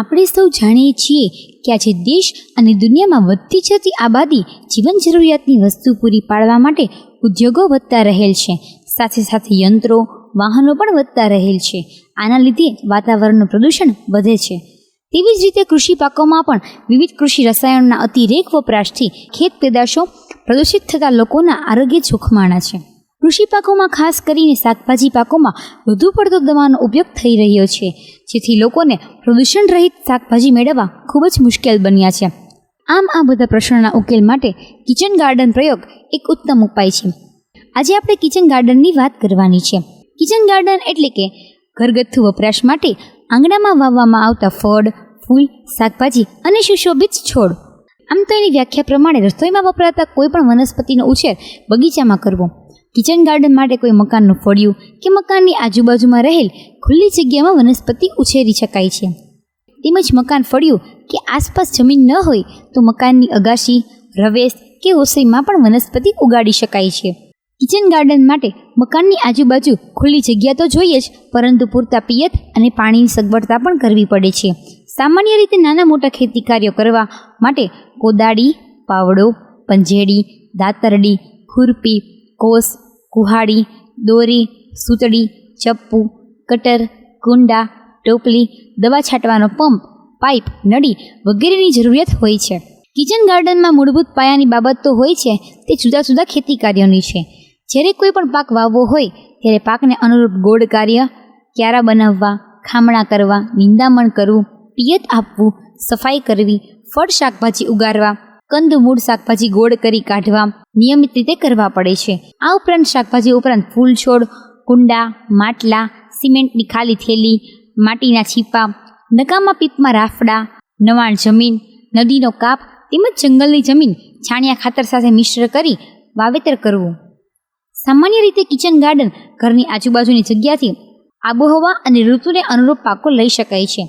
આપણે સૌ જાણીએ છીએ કે આજે દેશ અને દુનિયામાં વધતી જતી આબાદી જીવન જરૂરિયાતની વસ્તુ પૂરી પાડવા માટે ઉદ્યોગો વધતા રહેલ છે. સાથે સાથે યંત્રો, વાહનો પણ વધતા રહેલ છે. આના લીધે વાતાવરણનું પ્રદૂષણ વધે છે. તેવી જ રીતે કૃષિ પાકોમાં પણ વિવિધ કૃષિ રસાયણોના અતિરેક વપરાશથી ખેત પેદાશો પ્રદૂષિત થતા લોકોના આરોગ્ય જોખમાણા છે. કૃષિ પાકોમાં, ખાસ કરીને શાકભાજી પાકોમાં, વધુ પડતો દવાનો ઉપયોગ થઈ રહ્યો છે. જેથી લોકોને પ્રદૂષણ રહિત શાકભાજી મેળવવા ખૂબ જ મુશ્કેલ બન્યા છે. આમ, આ બધા પ્રશ્નોના ઉકેલ માટે કિચન ગાર્ડન પ્રયોગ એક ઉત્તમ ઉપાય છે. આજે આપણે કિચન ગાર્ડનની વાત કરવાની છે. કિચન ગાર્ડન એટલે કે ઘરગથ્થુ વપરાશ માટે આંગણામાં વાવવામાં આવતા ફળ, ફૂલ, શાકભાજી અને સુશોભિત છોડ. આમ તો એની વ્યાખ્યા પ્રમાણે રસોઈમાં વપરાતા કોઈપણ વનસ્પતિનો ઉછેર બગીચામાં કરવો. કિચન ગાર્ડન માટે કોઈ મકાનનું ફળિયું કે મકાનની આજુબાજુમાં રહેલ ખુલ્લી જગ્યામાં વનસ્પતિ ઉછેરી શકાય છે. તેમજ મકાન ફળિયું કે આસપાસ જમીન ન હોય તો મકાનની અગાશી, રવેશ કે ઓસઈમાં પણ વનસ્પતિ ઉગાડી શકાય છે. કિચન ગાર્ડન માટે મકાનની આજુબાજુ ખુલ્લી જગ્યા તો જોઈએ જ, પરંતુ પૂરતા પિયત અને પાણીની સગવડતા પણ કરવી પડે છે. સામાન્ય રીતે નાના મોટા ખેતી કાર્યો કરવા માટે કોદાળી, પાવડો પંજેડી દાતરડી, ખુરપી કોસ, કુહાડી, દોરી સૂતળી ચપ્પુ, કટર, કુંડા, ટોપલી, દવા છાંટવાનો પંપ, પાઇપ, નળી વગેરેની જરૂરિયાત હોય છે. કિચન ગાર્ડનમાં મૂળભૂત પાયાની બાબત તો હોય છે, તે જુદા જુદા ખેતી કાર્યોની છે. જ્યારે કોઈ પણ પાક વાવવો હોય, ત્યારે પાકને અનુરૂપ ગોળ કાર્ય, ક્યારા બનાવવા, ખામણા કરવા, નિંદામણ કરવું, પિયત આપવું, સફાઈ કરવી, ફળ શાકભાજી ઉગાડવા, કંદ મૂળ શાકભાજી ગોળ કરી કાઢવા નિયમિત રીતે કરવા પડે છે. આ ઉપરાંત શાકભાજી ઉપરાંત ફૂલ છોડ કુંડા, માટલા, સિમેન્ટની ખાલી થેલી, માટીના છીપા, નકામા પીપમાં રાફડા, નવાણ જમીન, નદીનો કાપ તેમજ જંગલની જમીન છાણિયા ખાતર સાથે મિશ્ર કરી વાવેતર કરવું. સામાન્ય રીતે કિચન ગાર્ડન ઘરની આજુબાજુની જગ્યાથી આબોહવા અને ઋતુને અનુરૂપ પાકો લઈ શકાય છે.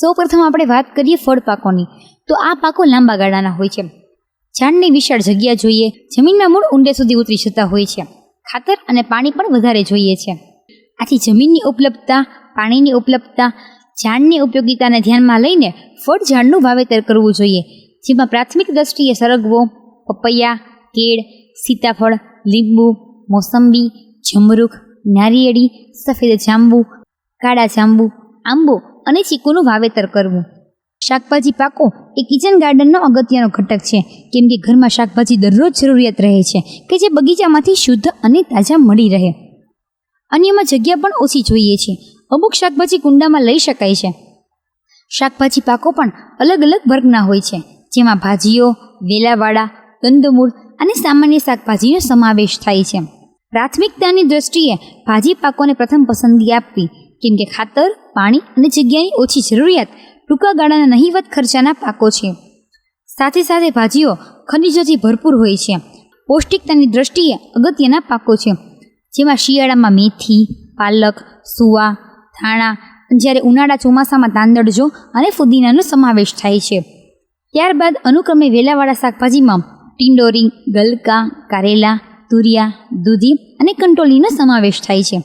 સૌ પ્રથમ આપણે વાત કરીએ ફળ પાકોની. તો આ પાકો લાંબા ગાળાના હોય છે. ઝાડની વિશાળ જગ્યા જોઈએ. જમીનના મૂળ ઊંડે સુધી ઉતરી જતા હોય છે. ખાતર અને પાણી પણ વધારે જોઈએ છે. આથી જમીનની ઉપલબ્ધતા, પાણીની ઉપલબ્ધતા ઝાડની ઉપયોગિતાને ધ્યાનમાં લઈને ફળ ઝાડનું વાવેતર કરવું જોઈએ. જેમાં પ્રાથમિક દ્રષ્ટિએ સરગવો, પપૈયા, કેળ, સીતાફળ, લીંબુ, મોસંબી, જમરૂખ, નારિયેળી, સફેદ જાંબુ, કાળા જાંબુ, આંબો અને ચીકુનું વાવેતર કરવું. શાકભાજી પાકો એ કિચન ગાર્ડનનો અગત્યનો ઘટક છે. કેમ કે ઘરમાં શાકભાજી દરરોજ જરૂરિયાત રહે છે કે જે બગીચામાંથી શુદ્ધ અને તાજા મળી રહે. અન્યમાં જગ્યા પણ ઓછી જોઈએ છે. અમુક શાકભાજી કુંડામાં લઈ શકાય છે. શાકભાજી પાકો પણ અલગ અલગ વર્ગના હોય છે. જેમાં ભાજીઓ, વેલાવાળા કંદમૂળ અને સામાન્ય શાકભાજીનો સમાવેશ થાય છે. પ્રાથમિકતાની દ્રષ્ટિએ ભાજી પાકોને પ્રથમ પસંદગી આપવી. કેમ કે ખાતર, પાણી અને જગ્યાની ઓછી જરૂરિયાત ટૂંકા ગાળાના નહીવત ખર્ચાના પાકો છે. સાથે સાથે ભાજીઓ ખનિજોથી ભરપૂર હોય છે. પૌષ્ટિકતાની દ્રષ્ટિએ અગત્યના પાકો છે. જેમાં શિયાળામાં મેથી, પાલક, સુવા, ધાણા, જ્યારે ઉનાળા ચોમાસામાં તાંદળજો અને ફુદીનાનો સમાવેશ થાય છે. ત્યારબાદ અનુક્રમે વેલાવાળા શાકભાજીમાં ટિંડોરી, ગલકા, કારેલા, તુરિયા, દૂધી અને કંટોલીનો સમાવેશ થાય છે.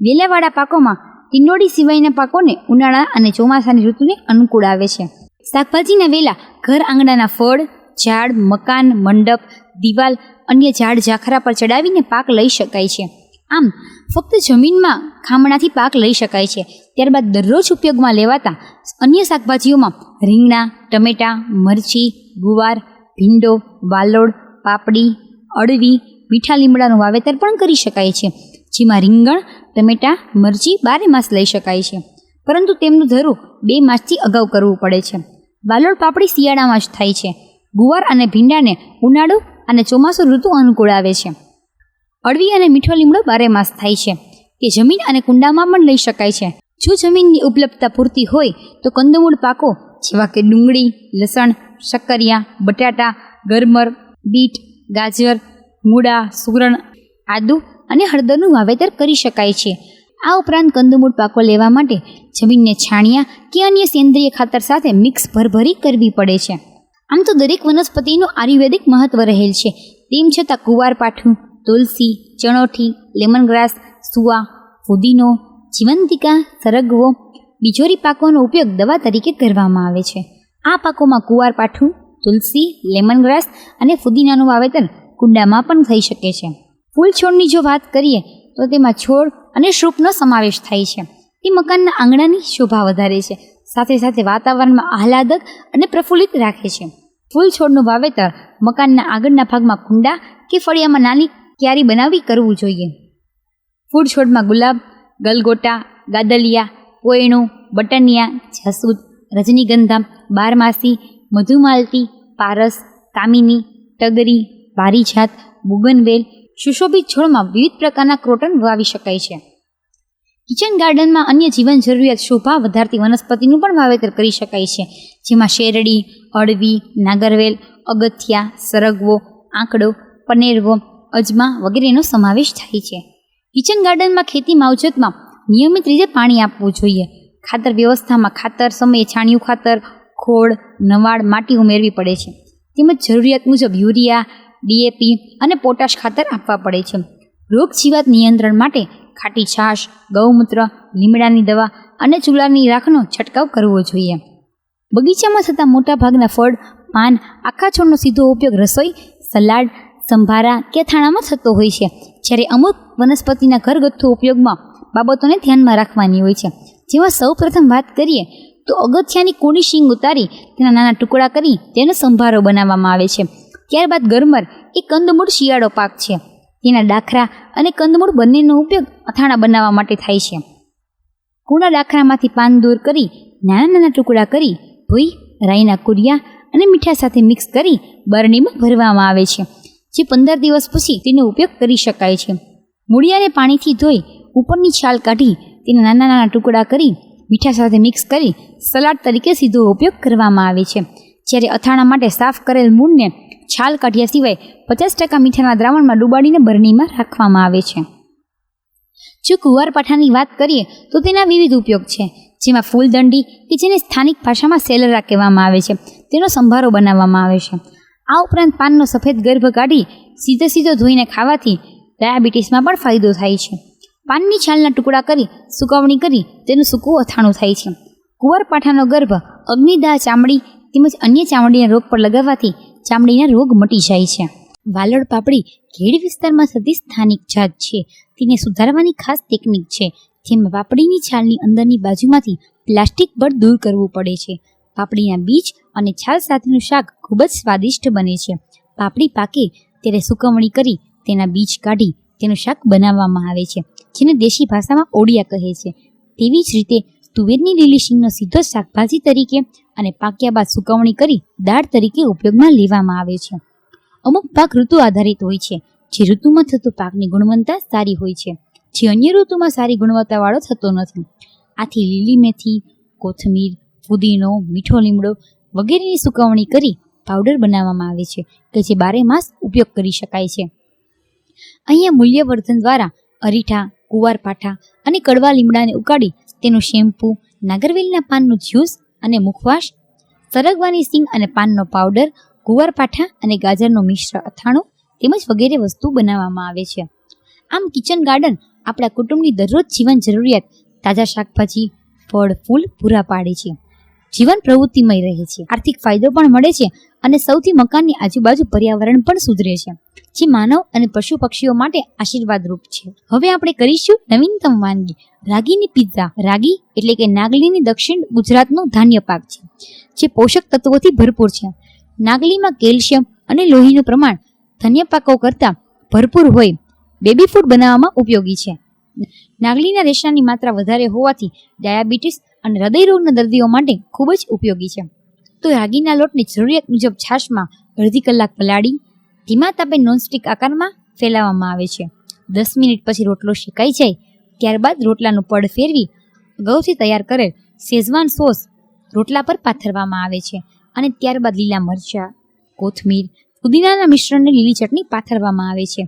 વેલાવાળા પાકોમાં ટિંડોળી સિવાયના પાકોને ઉનાળા અને ચોમાસાની ઋતુને અનુકૂળ આવે છે. શાકભાજીના વેલા ઘર આંગણાના ફળ, ઝાડ, મકાન, મંડપ, દિવાલ, અન્ય ઝાડ ઝાખરા પર ચડાવીને પાક લઈ શકાય છે. આમ, ફક્ત જમીનમાં ખામણાથી પાક લઈ શકાય છે. ત્યારબાદ દરરોજ ઉપયોગમાં લેવાતા અન્ય શાકભાજીઓમાં રીંગણા, ટમેટાં, મરચી, ગુવાર, ભીંડો વાલોડ પાપડી, અળવી, મીઠા લીમડાનું વાવેતર પણ કરી શકાય છે. જેમાં રીંગણ ટમેટાં મરચી બારે માસ લઈ શકાય છે. પરંતુ તેમનું ધરું બે માસથી અગાઉ કરવું પડે છે. વાલોળ પાપડી શિયાળામાં જ થાય છે. ગુવાર અને ભીંડાને ઉનાળુ અને ચોમાસું ઋતુ અનુકૂળ આવે છે. અળવી અને મીઠો લીમડો બારે માસ થાય છે. કે જમીન અને કુંડામાં પણ લઈ શકાય છે. જો જમીનની ઉપલબ્ધતા પૂરતી હોય, તો કંદમૂળ પાકો જેવા કે ડુંગળી, લસણ, શક્કરિયા, બટાટા, ગરમર, બીટ, ગાજર, મૂળા સુરણ આદુ અને હળદરનું વાવેતર કરી શકાય છે. આ ઉપરાંત કંદમૂળ પાકો લેવા માટે જમીનને છાણિયા કે અન્ય સેન્દ્રિય ખાતર સાથે મિક્સ ભરભરી કરવી પડે છે. આમ તો દરેક વનસ્પતિનું આયુર્વેદિક મહત્વ રહેલ છે. તેમ છતાં કુવારપાઠું તુલસી, ચણોઠી, લેમનગ્રાસ સુવા ફુદીનો, જીવંતિકા, સરગવો, બીજોરી પાકોનો ઉપયોગ દવા તરીકે કરવામાં આવે છે. આ પાકોમાં કુવારપાઠું તુલસી, લેમનગ્રાસ અને ફુદીનાનું વાવેતર કુંડામાં પણ થઈ શકે છે. ફૂલ છોડની જો વાત કરીએ, તો તેમાં છોડ અને શ્રુપનો સમાવેશ થાય છે. તે મકાનના આંગણાની શોભા વધારે છે. સાથે સાથે વાતાવરણમાં આહલાદક અને પ્રફુલ્લિત રાખે છે. ફૂલ છોડનું વાવેતર મકાનના આગળના ભાગમાં કુંડા કે ફળિયામાં નાની ક્યારી બનાવી કરવું જોઈએ. ફૂલ છોડમાં ગુલાબ, ગલગોટા, ગાદલિયા, કોયણું, બટનિયા, જાસૂદ, રજનીગંધા, બારમાસી, મધુમાલતી, પારસ કામિની ટગરી પારીજાત બુગનવેલ સુશોભિત છોડમાં વિવિધ પ્રકારના ક્રોટન વાવી શકાય છે. કિચન ગાર્ડનમાં અન્ય જીવન જરૂરિયાત શોભા વધારતી વનસ્પતિનું પણ વાવેતર કરી શકાય છે. જેમાં શેરડી, અળવી, નાગરવેલ, અગથિયા, સરગવો, આંકડો, પનેરવો, અજમા વગેરેનો સમાવેશ થાય છે. કિચન ગાર્ડનમાં ખેતી માવજતમાં નિયમિત રીતે પાણી આપવું જોઈએ. ખાતર વ્યવસ્થામાં ખાતર સમયે છાણિયું ખાતર, ખોળ નવાડ માટી ઉમેરવી પડે છે. તેમજ જરૂરિયાત મુજબ યુરિયા ડીએપી અને પોટાશ ખાતર આપવા પડે છે. રોગ જીવાત નિયંત્રણ માટે ખાટી છાશ, ગૌમૂત્ર, લીમડાની દવા અને ચૂલાની રાખનો છંટકાવ કરવો જોઈએ. બગીચામાં થતા મોટાભાગના ફળ, પાન, આખા છોડનો સીધો ઉપયોગ રસોઈ, સલાડ, સંભારા કે થાણામાં થતો હોય છે. જ્યારે અમુક વનસ્પતિના ઘરગથ્થુ ઉપયોગમાં બાબતોને ધ્યાનમાં રાખવાની હોય છે. જેમાં સૌ પ્રથમ વાત કરીએ તો અગત્યાની કુણી શીંગ ઉતારી તેના નાના ટુકડા કરી તેનો સંભારો બનાવવામાં આવે છે. ત્યારબાદ ગરમર એ કંદમૂળ શિયાળો પાક છે. તેના ડાખરા અને કંદમૂળ બંનેનો ઉપયોગ અથાણા બનાવવા માટે થાય છે. કૂણા ડાખરામાંથી પાન દૂર કરી, નાના નાના ટુકડા કરી, ભૂઈ, રાઈના કુરિયા અને મીઠા સાથે મિક્સ કરી બરણીમાં ભરવામાં આવે છે, જે પંદર દિવસ પછી તેનો ઉપયોગ કરી શકાય છે. મૂળિયાને પાણીથી ધોઈ ઉપરની છાલ કાઢી તેના નાના નાના ટુકડા કરી, મીઠા સાથે મિક્સ કરી સલાડ તરીકે સીધો ઉપયોગ કરવામાં આવે છે. જ્યારે અથાણા માટે સાફ કરેલ મૂળને છાલ કાઢ્યા સિવાય પચાસ ટકા મીઠાના દ્રાવણમાં ડુબાડીને બરણીમાં રાખવામાં આવે છે. જો કુંવારપાઠાની વાત કરીએ, તો તેના વિવિધ ઉપયોગ છે, જેમાં ફૂલદંડી, કે જેને સ્થાનિક ભાષામાં સેલરા કહેવામાં આવે છે, તેનો સંભારો બનાવવામાં આવે છે. આ ઉપરાંત પાનનો સફેદ ગર્ભ કાઢી સીધો સીધો ધોઈને ખાવાથી ડાયાબિટીસમાં પણ ફાયદો થાય છે. પાનની છાલના ટુકડા કરી સુકવણી કરી તેનું સૂકવું અથાણું થાય છે. કુંવારપાઠાનો ગર્ભ અગ્નિદાહ ચામડી તેમજ અન્ય ચામડીના રોગ પર લગાવવાથી ચામડીના રોગ મટી જાય છે. વાલોડ પાપડી ખેડ વિસ્તારમાં થતી સ્થાનિક જાત છે. તેને સુધારવાની ખાસ ટેકનિક છે. જેમાં પાપડીની છાલની અંદરની બાજુમાંથી પ્લાસ્ટિક બળ દૂર કરવું પડે છે. પાપડીના બીજ અને છાલ સાથેનું શાક ખૂબ જ સ્વાદિષ્ટ બને છે. પાપડી પાકે ત્યારે સુકવણી કરી તેના બીજ કાઢી તેનું શાક બનાવવામાં આવે છે. જેને દેશી ભાષામાં ઓડિયા કહે છે. તેવી જ રીતે તુવેરની લીલી શીંગનો સીધો શાકભાજી તરીકે અને પાક્યા બાદ સુકવણી કરી દાળ તરીકે ઉપયોગમાં લેવામાં આવે છે. અમુક પાક ઋતુ આધારિત હોય છે. જે ઋતુમાં થતો પાકની ગુણવત્તા સારી હોય છે. જે અન્ય ઋતુમાં સારી ગુણવત્તાવાળો થતો નથી. આથી લીલી મેથી, કોથમીર, ફુદીનો, મીઠો લીમડો વગેરેની સુકવણી કરી પાવડર બનાવવામાં આવે છે કે જે બારે માસ ઉપયોગ કરી શકાય છે. અહીંયા મૂલ્યવર્ધન દ્વારા અરીઠા કુવારપાઠા અને કડવા લીમડાને ઉકાળી તેનું શેમ્પૂ, નાગરવેલના પાનનું જ્યુસ અને મુખવાસ, સરગવાની સિંગ અને પાનનો પાવડર કુવારપાઠા અને ગાજરનું મિશ્ર અથાણું તેમજ વગેરે વસ્તુ બનાવવામાં આવે છે. આમ કિચન ગાર્ડન આપણા કુટુંબની દરરોજ જીવન જરૂરિયાત તાજા શાકભાજી, ફળ, ફૂલ પૂરા પાડે છે. જીવન પ્રવૃત્તિમય રહે છે. આર્થિક ફાયદો પણ મળે છે અને સૌથી મકાનની આજુબાજુ પર્યાવરણ પણ સુધરે છે, જે માનવ અને પશુ પક્ષીઓ માટે આશીર્વાદરૂપ છે. હવે આપણે કરીશું નવીનતમ વાનગી. રાગીની પિઝા રાગી એટલે કે નાગલીની દક્ષિણ ગુજરાતનો ધાન્ય પાક છે, જે પોષક તત્વોથી ભરપૂર છે. નાગલીમાં કેલ્શિયમ અને લોહીનું પ્રમાણ ધન્ય પાકો કરતાં ભરપૂર હોય, બેબી ફૂડ બનાવવામાં ઉપયોગી છે. નાગલીના રેશાની માત્રા વધારે હોવાથી ડાયાબિટીસ અને હૃદયરોગના દર્દીઓ માટે ખૂબ જ ઉપયોગી છે. તો રાગીના લોટને જરૂરિયાત મુજબ છાશમાં અડધી કલાક પલાળી ધીમા તાપે નોનસ્ટિક આકારમાં ફેલાવવામાં આવે છે. દસ મિનિટ પછી રોટલો શેકાઈ જાય, ત્યારબાદ રોટલાનું પડ ફેરવી અગાઉથી તૈયાર કરેલ શેઝવાન સોસ રોટલા પર પાથરવામાં આવે છે અને ત્યારબાદ લીલા મરચાં, કોથમીર, પુદીનાના મિશ્રણને લીલી ચટણી પાથરવામાં આવે છે.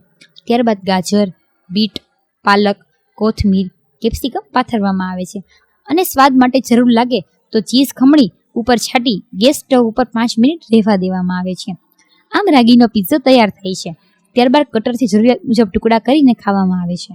ત્યારબાદ ગાજર, બીટ, પાલક, કોથમીર, કેપ્સિકમ પાથરવામાં આવે છે. અને સ્વાદ માટે જરૂર લાગે તો ચીઝ ખમણી ઉપર છાંટી ગેસ સ્ટવ ઉપર પાંચ મિનિટ રહેવા દેવામાં આવે છે. આમ રાગીનો પિઝ્ઝો તૈયાર થાય છે. ત્યારબાદ કટરથી જરૂરિયાત મુજબ ટુકડા કરીને ખાવામાં આવે છે.